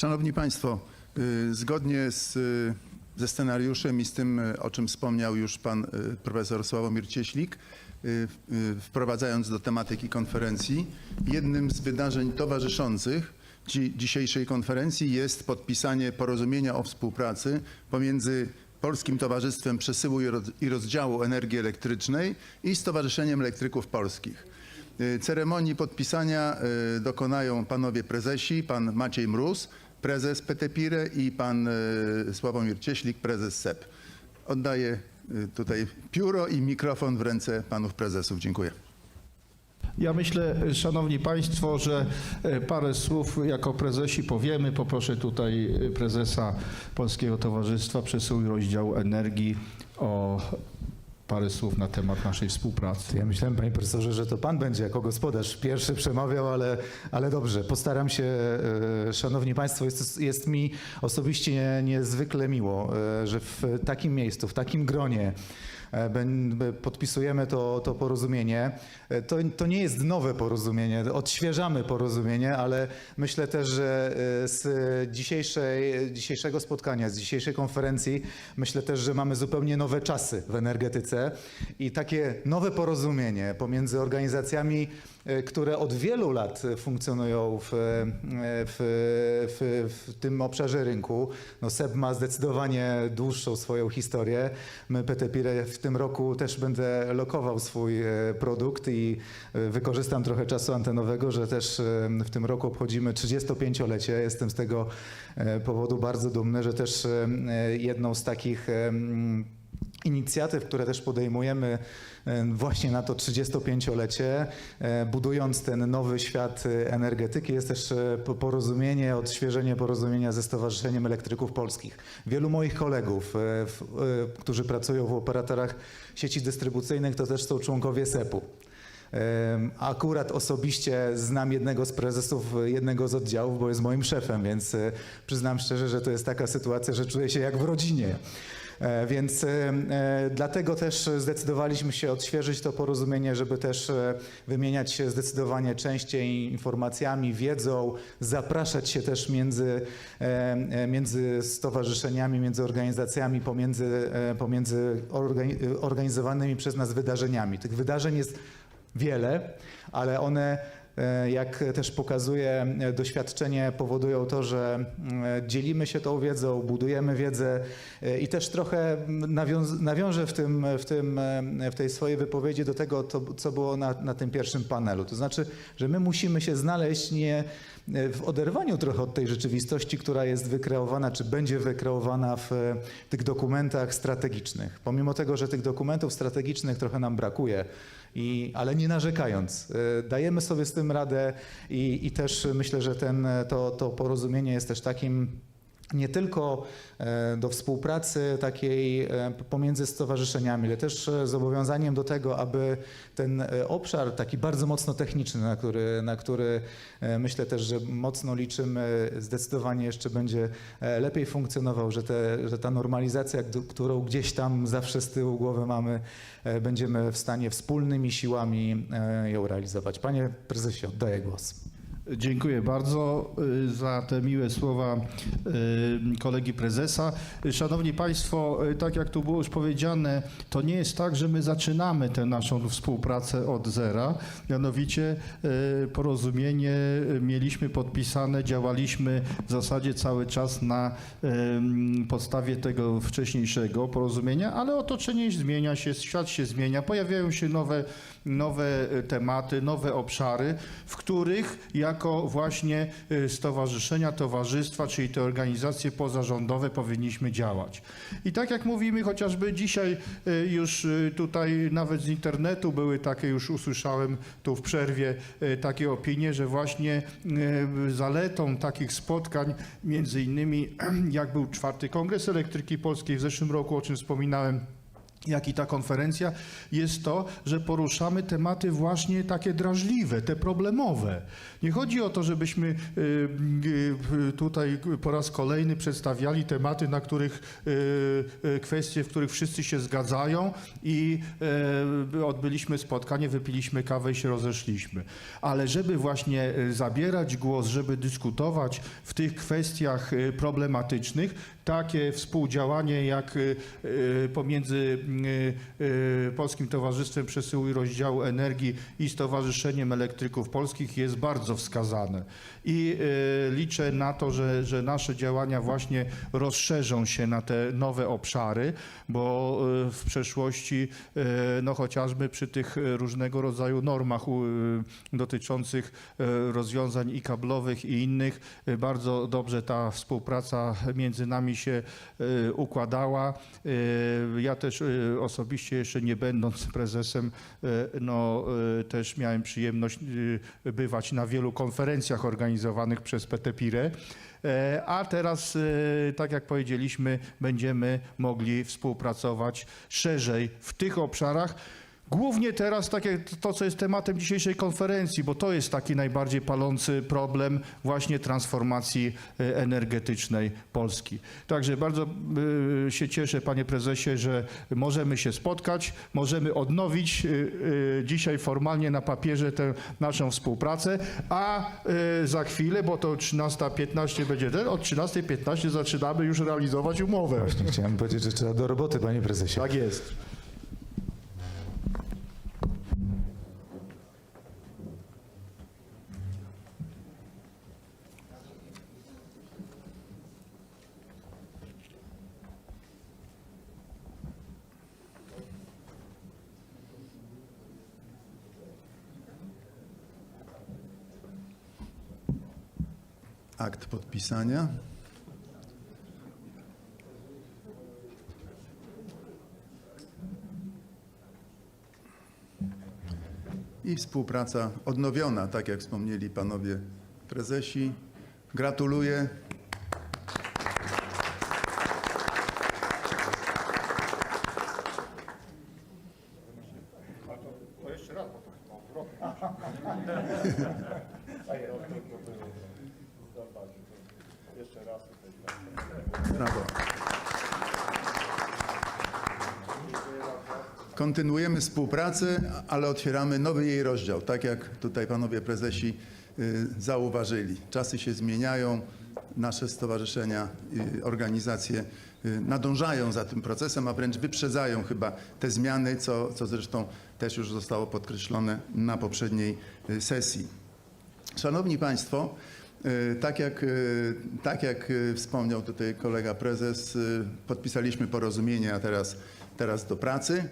Szanowni Państwo, y, zgodnie z, y, ze scenariuszem i z tym, y, o czym wspomniał już pan profesor Sławomir Cieślik, wprowadzając do tematyki konferencji, jednym z wydarzeń towarzyszących dzi- dzisiejszej konferencji jest podpisanie porozumienia o współpracy pomiędzy Polskim Towarzystwem Przesyłu i Roz- i Rozdziału Energii Elektrycznej i Stowarzyszeniem Elektryków Polskich. Ceremonii podpisania dokonają panowie prezesi, pan Maciej Mróz, prezes PTPIRE i pan y, Sławomir Cieślik, prezes SEP. Oddaję y, tutaj pióro i mikrofon w ręce panów prezesów. Dziękuję. Ja myślę, Szanowni Państwo, że e, parę słów jako prezesi powiemy. Poproszę tutaj e, prezesa Polskiego Towarzystwa Przesyłu i Rozdziału Energii o parę słów na temat naszej współpracy. Ja myślałem, panie profesorze, że to pan będzie jako gospodarz pierwszy przemawiał, ale, ale dobrze, postaram się. e, Szanowni Państwo, jest, jest mi osobiście niezwykle miło, e, że w takim miejscu, w takim gronie podpisujemy to, to porozumienie. E, To, to nie jest nowe porozumienie, odświeżamy porozumienie, ale myślę też, że e, z dzisiejszej, dzisiejszego spotkania, z dzisiejszej konferencji, myślę też, że mamy zupełnie nowe czasy w energetyce i takie nowe porozumienie pomiędzy organizacjami, e, które od wielu lat funkcjonują w, e, w, w, w tym obszarze rynku. No SEB ma zdecydowanie dłuższą swoją historię. My PTPIRE w tym roku też będę lokował swój e, produkt i e, wykorzystam trochę czasu antenowego, że też e, w tym roku obchodzimy 35-lecie. Jestem z tego e, powodu bardzo dumny, że też e, jedną z takich e, inicjatyw, które też podejmujemy e, właśnie na to 35-lecie, e, budując ten nowy świat energetyki, jest też e, po- porozumienie, odświeżenie porozumienia ze Stowarzyszeniem Elektryków Polskich. Wielu moich kolegów, którzy pracują w operatorach sieci dystrybucyjnych, to też są członkowie SEP-u. Akurat osobiście znam jednego z prezesów jednego z oddziałów, bo jest moim szefem, więc przyznam szczerze, że to jest taka sytuacja, że czuję się jak w rodzinie. E, Więc e, e, dlatego też zdecydowaliśmy się odświeżyć to porozumienie, żeby też wymieniać się zdecydowanie częściej informacjami, wiedzą, zapraszać się też między, między stowarzyszeniami, między organizacjami, pomiędzy, pomiędzy organi- organizowanymi przez nas wydarzeniami. Tych wydarzeń jest wiele, ale one, jak też pokazuje e, doświadczenie, powodują to, że mm, dzielimy się tą wiedzą, budujemy wiedzę e, i też trochę nawiążę w, tym, w, tym, e, w tej swojej wypowiedzi do tego, to, co było na, na tym pierwszym panelu. To znaczy, że my musimy się znaleźć nie e, w oderwaniu trochę od tej rzeczywistości, która jest wykreowana, czy będzie wykreowana w e, tych dokumentach strategicznych. Pomimo tego, że tych dokumentów strategicznych trochę nam brakuje, i, ale nie narzekając, e, dajemy sobie z tym radę i, i też myślę, że ten, to, to porozumienie jest też takim nie tylko e, do współpracy takiej e, pomiędzy stowarzyszeniami, ale też e, zobowiązaniem do tego, aby ten obszar taki bardzo mocno techniczny, na który, na który myślę też, że mocno liczymy, zdecydowanie jeszcze będzie lepiej funkcjonował, że, te, że ta normalizacja, którą gdzieś tam zawsze z tyłu głowy mamy, będziemy w stanie wspólnymi siłami ją realizować. Panie prezesie, oddaję głos. Dziękuję bardzo y, za te miłe słowa y, kolegi prezesa. Szanowni Państwo, y, tak jak tu było już powiedziane, to nie jest tak, że my zaczynamy tę naszą współpracę od zera. Mianowicie porozumienie mieliśmy podpisane, działaliśmy w zasadzie cały czas na podstawie tego wcześniejszego porozumienia, ale otoczenie zmienia się, świat się zmienia, pojawiają się nowe, nowe y, tematy, nowe obszary, w których jako właśnie y, stowarzyszenia, towarzystwa, czyli te organizacje pozarządowe powinniśmy działać. I tak jak mówimy, chociażby dzisiaj y, już tutaj nawet z internetu były takie, już usłyszałem tu w przerwie takie opinie, że właśnie zaletą takich spotkań, między innymi jak był czwarty Kongres Elektryki Polskiej w zeszłym roku, o czym wspominałem, jak i ta konferencja, jest to, że poruszamy tematy właśnie takie drażliwe, te problemowe. Nie chodzi o to, żebyśmy y, y, tutaj po raz kolejny przedstawiali tematy, na których y, y, kwestie, w których wszyscy się zgadzają i y, odbyliśmy spotkanie, wypiliśmy kawę i się rozeszliśmy. Ale żeby właśnie y, zabierać głos, żeby dyskutować w tych kwestiach y, problematycznych, takie współdziałanie jak y, y, pomiędzy y, Polskim Towarzystwem Przesyłu i Rozdziału Energii i Stowarzyszeniem Elektryków Polskich jest bardzo wskazane. I liczę na to, że, że nasze działania właśnie rozszerzą się na te nowe obszary, bo w przeszłości no chociażby przy tych różnego rodzaju normach dotyczących rozwiązań i kablowych i innych bardzo dobrze ta współpraca między nami się y, układała. Y, Ja też y, osobiście jeszcze nie będąc prezesem, no też miałem przyjemność bywać na wielu konferencjach organizowanych przez PTPIRE. E, A teraz, e, tak jak powiedzieliśmy, będziemy mogli współpracować szerzej w tych obszarach. Głównie teraz takie to, co jest tematem dzisiejszej konferencji, bo to jest taki najbardziej palący problem właśnie transformacji e, energetycznej Polski. Także bardzo e, się cieszę, panie prezesie, że możemy się spotkać, możemy odnowić e, dzisiaj formalnie na papierze tę naszą współpracę, a za chwilę, bo to 13.15 będzie ten, od 13.15 zaczynamy już realizować umowę. Właśnie chciałem powiedzieć, że trzeba do roboty, panie prezesie. Tak jest. Akt podpisania. I współpraca odnowiona, tak jak wspomnieli panowie prezesi. Gratuluję. Brawo. Kontynuujemy współpracę, ale otwieramy nowy jej rozdział, tak jak tutaj panowie prezesi y, zauważyli. Czasy się zmieniają, nasze stowarzyszenia, y, organizacje y, nadążają za tym procesem, a wręcz wyprzedzają chyba te zmiany, co, co zresztą też już zostało podkreślone na poprzedniej sesji. Szanowni Państwo, tak jak, y, tak jak y, wspomniał tutaj kolega prezes, podpisaliśmy porozumienie, a teraz, teraz do pracy.